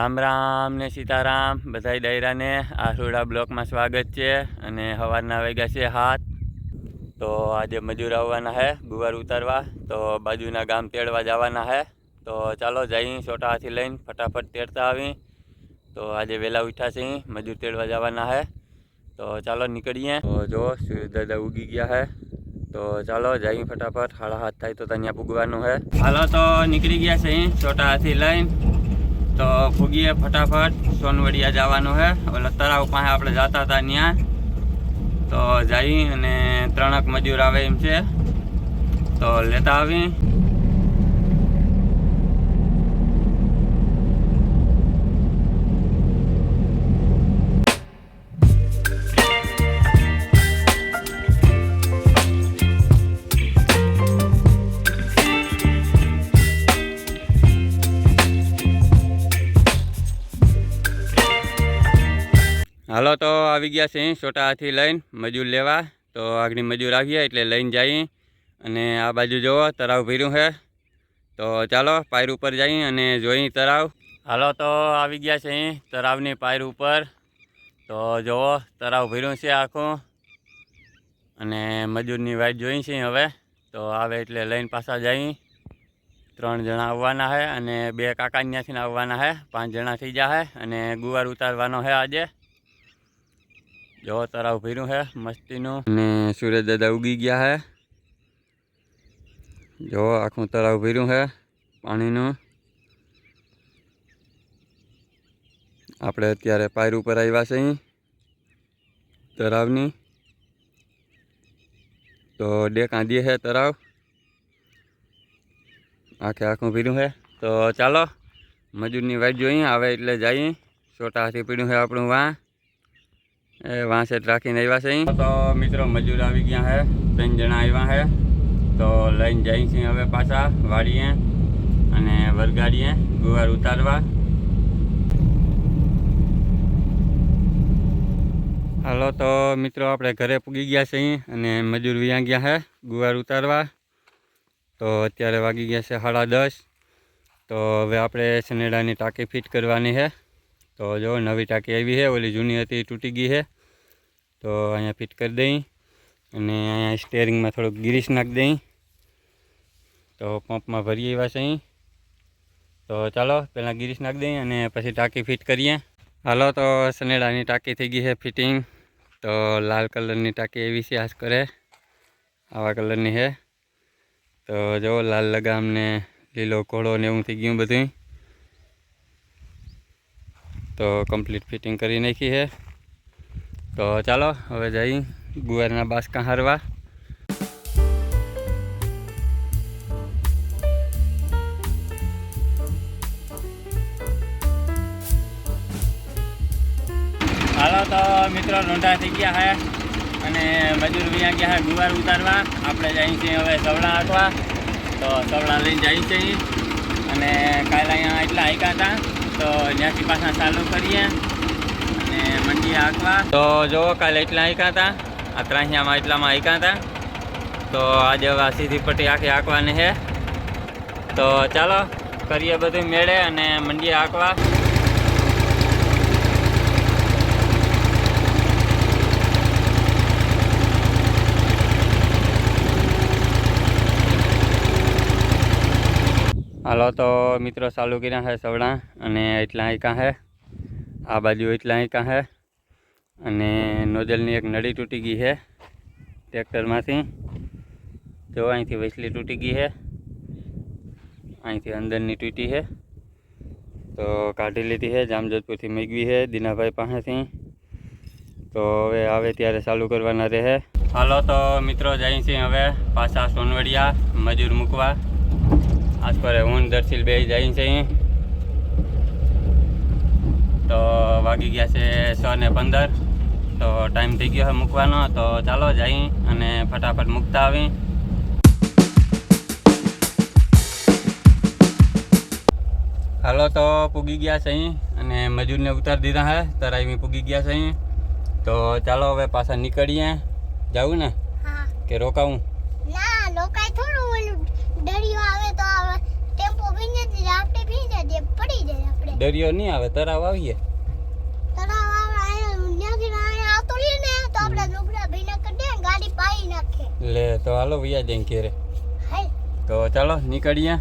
રામ રામ ને સીતારામ, બધાય ડાયરાને આસોડા બ્લોકમાં સ્વાગત છે અને સવારના વાગ્યા છે હાથ તો આજે મજૂર આવવાના હે ગુવાર ઉતારવા, તો બાજુના ગામ તેડવા જવાના હે. તો ચાલો જઈ છોટા હાથી લઈને ફટાફટ તેડતા આવી તો આજે વહેલા ઉઠ્યા છે મજૂર તેડવા જવાના હે. તો ચાલો નીકળીએ. તો જો સૂર્ય દાદા ઉગી ગયા હે. તો ચાલો જઈ ફટાફટ હાડા હાથ થાય તો ત્યાં પૂગવાનું હે. હાલો તો નીકળી ગયા છે છોટા હાથી લઈને. તો ફૂગીએ ફટાફટ. સોનવડિયા જવાનું છે ઓલા તળાવ પાસે આપણે જતા હતા ત્યાં તો જઈ અને ત્રણક મજૂર આવે એમ છે. તો લેતા આવી. હાલો તો આવી ગયા છે છોટા હાથી લઈને મજૂર લેવા. તો આગળ મજૂર આવીએ એટલે લઈને જઈએ. અને આ બાજુ જુઓ તળાવ ભીરું છે. તો ચાલો, પાયર ઉપર જઈએ અને જોઈ તળાવ હાલો તો આવી ગયા છે તળાવની પાયર ઉપર. તો જુઓ તળાવ ભીરું છે આખું. અને મજૂરની વાઈટ જોઈ છે હવે. તો આવે એટલે લઈને પાછા જઈએ. ત્રણ જણા આવવાના છે અને બે કાકા ત્યાંથી આવવાના છે. પાંચ જણા થઈ જાય અને ગુવાર ઉતારવાનો છે આજે. જો તળાવ ભીરું છે મસ્તીનું. અને સૂરજ દાદા ઉગી ગયા છે જો આખું તળાવ ભર્યું છે પાણીનું. આપણે અત્યારે પાયર ઉપર આવ્યા છે અહીં, તળાવની. તો ડે કાંદીએ છે તળાવ. આખે આખું પીડ્યું છે તો ચાલો, મજૂરની વાત જોઈએ આવે એટલે જઈએ. છોટા હાથી પીડ્યું છે આપણું વાં. એ વાં સેટ રાખીને આવ્યા છે તો મિત્રો મજૂર આવી ગયા છે ત્રણ જણા આવ્યા છે તો લઈને જઈ છીએ હવે પાછા વાડીએ અને વરગાડીએ ગુવાર ઉતારવા. હાલો, તો મિત્રો આપણે ઘરે પૂગી ગયા છે અને મજૂર વ્યાં ગયા છે ગુવાર ઉતારવા. તો અત્યારે વાગી ગયા છે સાડા દસ. તો હવે આપણે સનેડાની ટાંકી ફિટ કરવાની છે તો જો નવી ટાંકી આવી છે, ઓલી જૂની હતી તૂટી ગઈ છે. તો અહીંયા ફિટ કરી દઈ અને અહીંયા સ્ટેરિંગમાં થોડુંક ગિરીશ નાખી દઈ. તો પંપમાં ભરીએ એવા છે અહીં. તો ચાલો, પહેલાં ગિરીશ નાખી દઈ અને પછી ટાંકી ફિટ કરીએ. હાલો, તો સનેડાની ટાંકી થઈ ગઈ છે ફિટિંગ. તો લાલ કલરની ટાંકી એવી છે આશ કરે. આવા કલરની છે. તો જો લાલ લગામને લીલો ઘોડો ને એવું થઈ ગયું બધું તો કમ્પ્લીટ ફિટિંગ કરી નાખી છે. તો ચાલો, હવે જઈ ગુવારના બાસકા હારવા. હાલો તો મિત્રો, રોંઢા થઈ ગયા છે અને મજૂર વ્યાં ગયા છે ગુવાર ઉતારવા. આપણે જઈએ છીએ હવે સવડા હાંકવા તો સવડા લઈને જઈએ છીએ. અને કાલે અહીંયા એટલા હાંક્યા હતા. તો ત્યાંથી પાછા ચાલુ કરીએ અને મંડી હાંકવા તો જુઓ કાલે એટલા આંક્યા હતા. આ ત્રાહિયામાં એટલામાં હાંક્યા હતા. તો આજે હવે સીધી પટ્ટી આખી આંકવાની છે. તો ચાલો, કરીએ બધું મેળે અને મંડી હાંકવા હાલો તો મિત્રો, ચાલુ કર્યા છે સવડા અને એટલા આંકા હે? આ બાજુ એટલા આંકા હે? અને નોઝલની એક નળી તૂટી ગઈ છે ટ્રેક્ટરમાંથી. જો અહીંથી વૈસલી તૂટી ગઈ છે અહીંથી અંદરની તૂટી છે તો કાઢી લીધી છે જામજોધપુરથી મેગવી છે દીનાભાઈ પાસેથી. તો હવે આવે ત્યારે ચાલુ કરવાના રહે. હાલો તો મિત્રો જઈએ છીએ હવે પાછા સોનવડિયા, મજૂર મૂકવા. આજ પર હું દર્શિલ બે જઈ છે. તો વાગી ગયા છે છ ને પંદર. તો ટાઈમ થઈ ગયો છે મૂકવાનો. તો ચાલો જઈ અને ફટાફટ મૂકતા આવી હાલો તો પૂગી ગયા છે અહીં અને મજૂરને ઉતારી દીધા હે તરાઈ પૂગી ગયા છે અહીં. તો ચાલો હવે પાછા નીકળીએ. જવું ને? કે રોકાવું? ના દરિયો આવે તો આવે ટેમ્પો ભીંજે આપણે ભીંજે દે પડી જાય આપણે. દરિયો નહીં આવે તરાવ આવીએ. તરાવ આવે ત્યાંથી અહીંયા આવતો રહીએ ને તો આપણે લુગડા ભીના કરી ગાડી પાઈ નાખે. લે તો હાલો વૈયા જઈને ઘેરે. હાય. તો ચાલો નીકળીએ.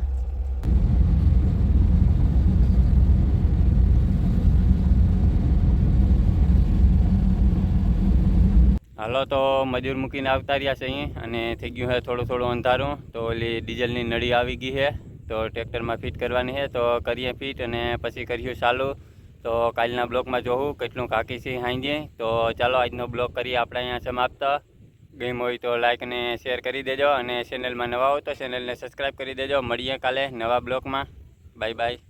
હાલો, તો મજૂર મૂકીને આવતા રહ્યા છે અહીં અને થઈ ગયું છે થોડું થોડું અંધારું. તો ઓલી ડીઝલની નળી આવી ગઈ છે તો ટ્રેક્ટરમાં ફિટ કરવાની છે તો કરીએ ફિટ અને પછી કરીશું ચાલુ. તો કાલના બ્લોકમાં જોવું કેટલું કાકી છે હાંજે. તો ચાલો, આજનો બ્લોક કરીએ આપણે અહીંયા સમાપ્ત. ગેમ હોય તો લાઇક અને શેર કરી દેજો અને ચેનલમાં નવા હો તો ચેનલને સબસ્ક્રાઈબ કરી દેજો. મળીએ કાલે નવા બ્લોકમાં. Bye bye